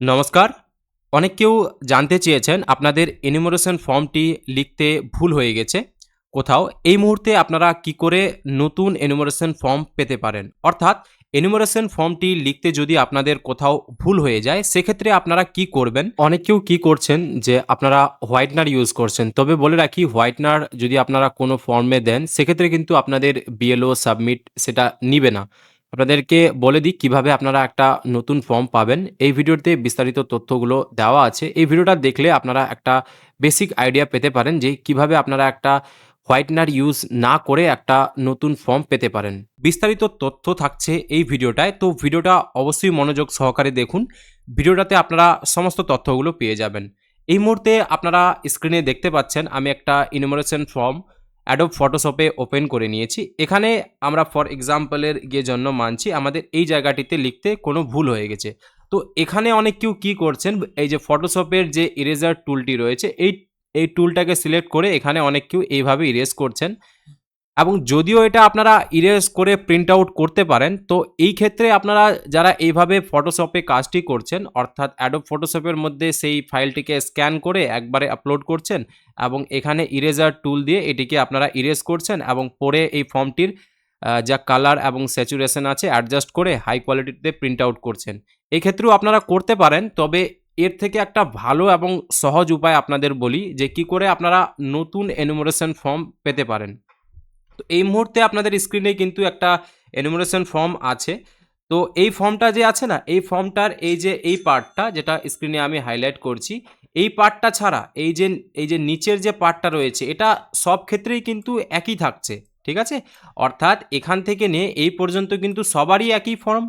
নমস্কার। অনেক কেউ জানতে চেয়েছেন আপনাদের এনিমোরেশন ফর্মটি লিখতে ভুল হয়ে গেছে। কোথাও এই মুহূর্তে আপনারা কি করে নতুন এনিমোরেশন ফর্ম পেতে পারেন? অর্থাৎ এনিমোরেশন ফর্মটি লিখতে যদি আপনাদের কোথাও ভুল হয়ে যায়, সেক্ষেত্রে আপনারা কি করবেন? অনেক কেউ কি করছেন যে আপনারা হোয়াইটনার ইউজ করছেন। তবে বলে রাখি, হোয়াইটনার যদি আপনারা কোনো ফর্মে দেন, সেক্ষেত্রে কিন্তু আপনাদের বিএলও সাবমিট সেটা নিবে না। আপনাদেরকে বলে দিই কীভাবে আপনারা একটা নতুন ফর্ম পাবেন। এই ভিডিওতে বিস্তারিত তথ্যগুলো দেওয়া আছে। এই ভিডিওটা দেখলে আপনারা একটা বেসিক আইডিয়া পেতে পারেন যে কীভাবে আপনারা একটা হোয়াইটনার ইউজ না করে একটা নতুন ফর্ম পেতে পারেন। বিস্তারিত তথ্য থাকছে এই ভিডিওটায়, তো ভিডিওটা অবশ্যই মনোযোগ সহকারে দেখুন। ভিডিওটাতে আপনারা সমস্ত তথ্যগুলো পেয়ে যাবেন। এই মুহূর্তে আপনারা স্ক্রিনে দেখতে পাচ্ছেন, আমি একটা ইনোমোরেশন ফর্ম অ্যাডোব ফটোশপে ওপেন করে নিয়েছি। এখানে আমরা ফর এক্সাম্পলের গিয়ে জন্য মানছি, আমাদের এই জায়গাটিতে লিখতে কোনো ভুল হয়ে গেছে। তো এখানে অনেক কেউ কী করছেন, এই যে ফটোশপের যে ইরেজার টুলটি রয়েছে, এই এই টুলটাকে সিলেক্ট করে এখানে অনেক কেউ এইভাবে ইরেজ করছেন। এবং যদিও এটা আপনারা ইরেজ করে প্রিন্ট আউট করতে পারেন, তো এই ক্ষেত্রে আপনারা যারা এইভাবে ফটোশপে কাজটি করছেন, অর্থাৎ অ্যাডোব ফটোশপের মধ্যে সেই ফাইলটিকে স্ক্যান করে একবারে আপলোড করছেন এবং এখানে ইরেজার টুল দিয়ে এটিকে আপনারা ইরেজ করছেন এবং পরে এই ফর্মটির যা কালার এবং স্যাচুরেশন আছে অ্যাডজাস্ট করে হাই কোয়ালিটিতে প্রিন্ট আউট করছেন। এই ক্ষেত্রেও আপনারা করতে পারেন, তবে এর থেকে একটা ভালো এবং সহজ উপায় আপনাদের বলি যে কি করে আপনারা নতুন এনুমারেশন ফর্ম পেতে পারেন। তো এই মুহূর্তে আপনাদের স্ক্রিনে কিন্তু একটা এনুমারেশন ফর্ম আছে। তো এই ফর্মটা যে আছে না, এই ফর্মটার এই যে, এই পার্টটা যেটা স্ক্রিনে আমি হাইলাইট করছি, এই পার্টটা ছাড়া এই যে এই যে নিচের যে পার্টটা রয়েছে, এটা সব ক্ষেত্রেই কিন্তু একই থাকছে, ঠিক আছে? অর্থাৎ এখান থেকে নিয়ে এই পর্যন্ত কিন্তু সবারই একই ফর্ম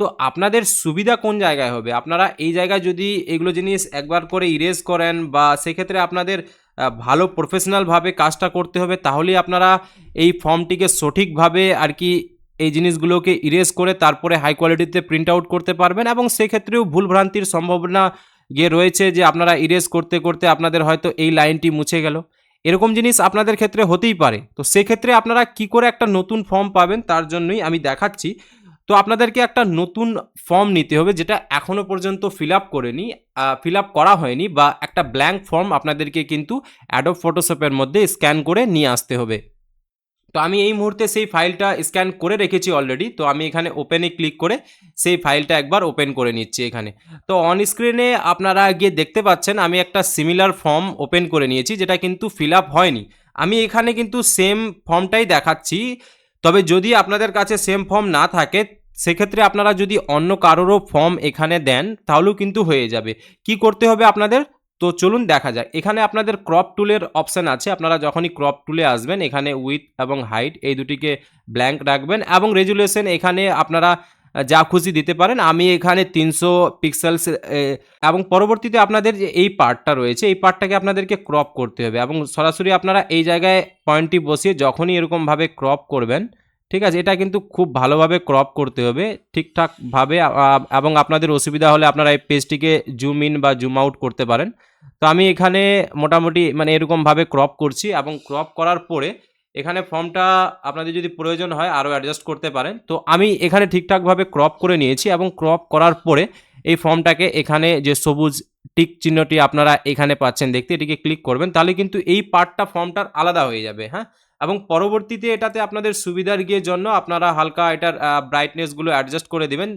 তো আপনাদের সুবিধা কোন জায়গায় হবে? আপনারা এই জায়গায় যদি এগুলো জিনিস একবার করে ইরেজ করেন বা সেক্ষেত্রে আপনাদের ভালো প্রফেশনালভাবে কাজটা করতে হবে, তাহলেই আপনারা এই ফর্মটিকে সঠিকভাবে আর কি এই জিনিসগুলোকে ইরেজ করে তারপরে হাই কোয়ালিটিতে প্রিন্ট আউট করতে পারবেন এবং সেক্ষেত্রেও ভুলভ্রান্তির সম্ভাবনা গিয়ে রয়েছে যে আপনারা ইরেজ করতে করতে আপনাদের হয়তো এই লাইনটি মুছে গেল। এরকম জিনিস আপনাদের ক্ষেত্রে হতেই পারে। তো সেক্ষেত্রে আপনারা কি করে একটা নতুন ফর্ম পাবেন তার জন্যই আমি দেখাচ্ছি। তো আপনাদেরকে একটা নতুন ফর্ম নিতে হবে যেটা এখনও পর্যন্ত ফিল আপ করেনি ফিল আপ করা হয়নি বা একটা ব্ল্যাঙ্ক ফর্ম আপনাদেরকে কিন্তু অ্যাডোব ফটোশপের মধ্যে স্ক্যান করে নিয়ে আসতে হবে। তো আমি এই মুহূর্তে সেই ফাইলটা স্ক্যান করে রেখেছি অলরেডি তো আমি এখানে ওপেনে ক্লিক করে সেই ফাইলটা একবার ওপেন করে নিচ্ছি এখানে। তো অন স্ক্রিনে আপনারা গিয়ে দেখতে পাচ্ছেন আমি একটা সিমিলার ফর্ম ওপেন করে নিয়েছি, যেটা কিন্তু ফিল আপ হয়নি। আমি এখানে কিন্তু সেম ফর্মটাই দেখাচ্ছি। তবে যদি আপনাদের কাছে সেম ফর্ম না থাকে, সেক্ষেত্রে আপনারা যদি অন্য কারোরও ফর্ম এখানে দেন, তাহলেও কিন্তু হয়ে যাবে। কি করতে হবে আপনাদের? তো চলুন দেখা যাক। এখানে আপনাদের ক্রপ টুলের অপশান আছে। আপনারা যখনই ক্রপ টুলে আসবেন, এখানে উইথ এবং হাইট এই দুটিকে ব্ল্যাঙ্ক রাখবেন এবং রেজুলেশন এখানে আপনারা যা খুশি দিতে পারেন। আমি এখানে তিনশো পিক্সেলস এবং পরবর্তীতে আপনাদের যে এই পার্টটা রয়েছে, এই পার্টটাকে আপনাদেরকে ক্রপ করতে হবে। এবং সরাসরি আপনারা এই জায়গায় পয়েন্টটি বসিয়ে যখনই এরকমভাবে ক্রপ করবেন, ঠিক আছে, এটা কিন্তু খুব ভালোভাবে ক্রপ করতে হবে। ঠিকঠাকভাবে এবং আপনাদের অসুবিধা হলে আপনারা এই পেজটিকে জুম ইন বা জুম আউট করতে পারেন। তো আমি এখানে মোটামুটি মানে এরকমভাবে ক্রপ করছি, এবং ক্রপ করার পরে এখানে ফর্মটা আপনাদের যদি প্রয়োজন হয়, আরও অ্যাডজাস্ট করতে পারেন। তো আমি এখানে ঠিকঠাকভাবে ক্রপ করে নিয়েছি এবং ক্রপ করার পরে এই ফর্মটাকে এখানে যে সবুজ টিক চিহ্নটি আপনারা এখানে পাচ্ছেন দেখতে, এটিকে ক্লিক করবেন, তাহলে কিন্তু এই পার্টটা ফর্মটার আলাদা হয়ে যাবে হ্যাঁ? এবং পরবর্তীতে এটাতে আপনাদের সুবিধার গিয়ে জন্য আপনারা হালকা এটার ব্রাইটনেসগুলো অ্যাডজাস্ট করে দিবেন।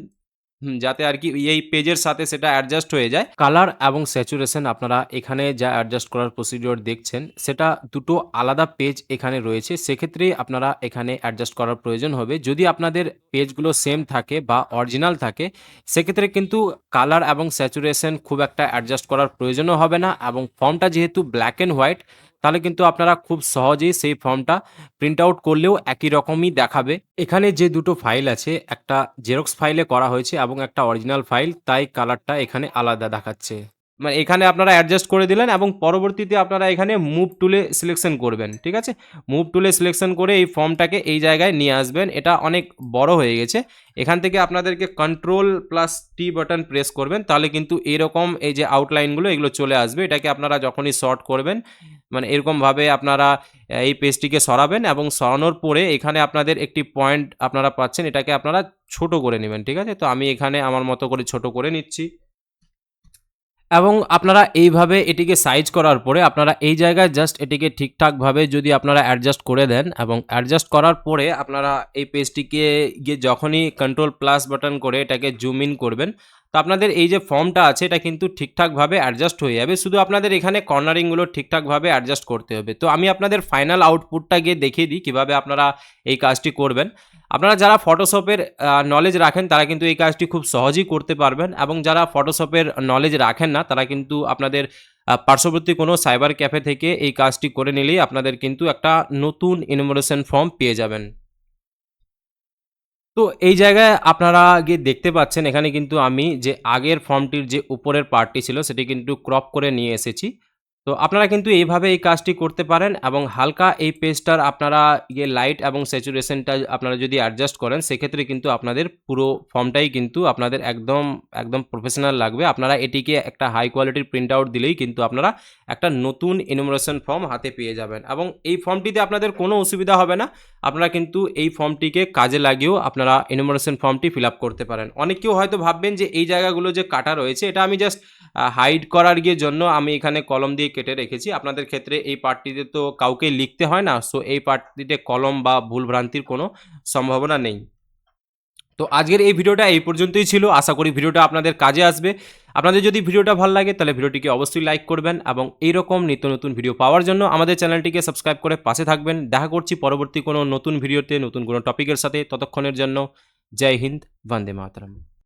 যাতে আর কি এই পেজের সাথে সেটা অ্যাডজাস্ট হয়ে যায়। কালার এবং স্যাচুরেশন আপনারা এখানে যা অ্যাডজাস্ট করার প্রসিডিওর দেখছেন, সেটা দুটো আলাদা পেজ এখানে রয়েছে। সেক্ষেত্রে আপনারা এখানে অ্যাডজাস্ট করার প্রয়োজন হবে। যদি আপনাদের পেজগুলো সেম থাকে বা অরিজিনাল থাকে, সেক্ষেত্রে কিন্তু কালার এবং স্যাচুরেশন খুব একটা অ্যাডজাস্ট করার প্রয়োজনও হবে না এবং ফর্মটা যেহেতু ব্ল্যাক অ্যান্ড হোয়াইট তাহলে কিন্তু আপনারা খুব সহজেই সেই ফর্মটা প্রিন্ট আউট করলেও একই রকমই দেখাবে। এখানে যে দুটো ফাইল আছে, একটা জেরক্স ফাইলে করা হয়েছে এবং একটা অরিজিনাল ফাইল তাই কালারটা এখানে আলাদা দেখাচ্ছে। মানে এখানে আপনারা অ্যাডজাস্ট করে দিলেন এবং পরবর্তীতে আপনারা এখানে মুভ টুলে সিলেকশন করবেন, ঠিক আছে? মুভ টুলে সিলেকশন করে এই ফর্মটাকে এই জায়গায় নিয়ে আসবেন, এটা অনেক বড় হয়ে গেছে। এখান থেকে আপনাদেরকে control plus T button press করবেন, তাহলে কিন্তু এরকম এই যে আউটলাইনগুলো এগুলো চলে আসবে। এটাকে আপনারা যখনই শর্ট করবেন মানে এরকমভাবে আপনারা এই পেজটিকে সরাবেন এবং সরানোর পরে এখানে আপনাদের একটি পয়েন্ট আপনারা পাচ্ছেন, এটাকে আপনারা ছোট করে নেবেন, ঠিক আছে? তো আমি এখানে আমার মতো করে ছোট করে নিচ্ছি। এবং আপনারা এইভাবে এটিকে সাইজ করার পরে আপনারা এই জায়গায় জাস্ট এটিকে ঠিকঠাকভাবে যদি আপনারা অ্যাডজাস্ট করে দেন এবং অ্যাডজাস্ট করার পরে আপনারা এই পেজটিকে গিয়ে যখনই কন্ট্রোল প্লাস বাটন করে এটাকে জুম ইন করবেন তো আপনাদের এই যে ফর্মটা আছে, এটা কিন্তু ঠিকঠাকভাবে অ্যাডজাস্ট হয়ে যাবে। শুধু আপনাদের এখানে কর্নারিংগুলো ঠিকঠাকভাবে অ্যাডজাস্ট করতে হবে। তো আমি আপনাদের ফাইনাল আউটপুটটা গিয়ে দেখিয়ে দিই, কীভাবে আপনারা এই কাজটি করবেন। আপনারা যারা ফটোশপের নলেজ রাখেন, তারা কিন্তু এই কাজটি খুব সহজেই করতে পারবেন। এবং যারা ফটোশপের নলেজ রাখেন না, তারা কিন্তু আপনাদের পার্শ্ববর্তী কোনো সাইবার ক্যাফে থেকে এই কাজটি করে নিলেই আপনাদের কিন্তু একটা নতুন ইনমোরেশন ফর্ম পেয়ে যাবেন। তো এই জায়গায় আপনারা গিয়ে দেখতে পাচ্ছেন, এখানে কিন্তু আমি যে আগের ফর্মটির যে উপরের পার্টটি ছিল, সেটি কিন্তু ক্রপ করে নিয়ে এসেছি। তো আপনারা কিন্তু এইভাবে এই কাজটি করতে পারেন এবং হালকা এই পেজটার আপনারা ইয়ে লাইট এবং স্যাচুরেশনটা আপনারা যদি অ্যাডজাস্ট করেন, সেক্ষেত্রে কিন্তু আপনাদের পুরো ফর্মটাই কিন্তু আপনাদের একদম একদম প্রফেশনাল লাগবে। আপনারা এটিকে একটা হাই কোয়ালিটির প্রিন্ট আউট দিলেই কিন্তু আপনারা একটা নতুন ইনোমোরেশন ফর্ম হাতে পেয়ে যাবেন। এবং এই ফর্মটিতে আপনাদের কোনো অসুবিধা হবে না। আপনারা কিন্তু এই ফর্মটিকে কাজে লাগিয়েও আপনারা এনুমারেশন ফর্মটি ফিল করতে পারেন। অনেকেও হয়তো ভাববেন যে এই জায়গাগুলো যে কাটা রয়েছে, এটা আমি জাস্ট হাইড করার গিয়ে জন্য আমি এখানে কলম দিয়ে কেটে রেখেছি। আপনাদের ক্ষেত্রে এই পার্টটিতে তো কাউকে লিখতে হয় না সো এই পার্টটিতে কলম বা ভুলভ্রান্তির কোনো সম্ভাবনা নেই। তো আজকের এই ভিডিওটা এই পর্যন্তই ছিল। আশা করি ভিডিওটা আপনাদের কাজে আসবে। আপনাদের যদি ভিডিওটা ভালো লাগে, তাহলে ভিডিওটিকে অবশ্যই লাইক করবেন এবং এইরকম নিত্য নতুন ভিডিও পাওয়ার জন্য আমাদের চ্যানেলটিকে সাবস্ক্রাইব করে পাশে থাকবেন। দেখা করছি পরবর্তী কোনো নতুন ভিডিওতে, নতুন কোনো টপিকের সাথে। ততক্ষণের জন্য জয় হিন্দ, বন্দে মাতরম।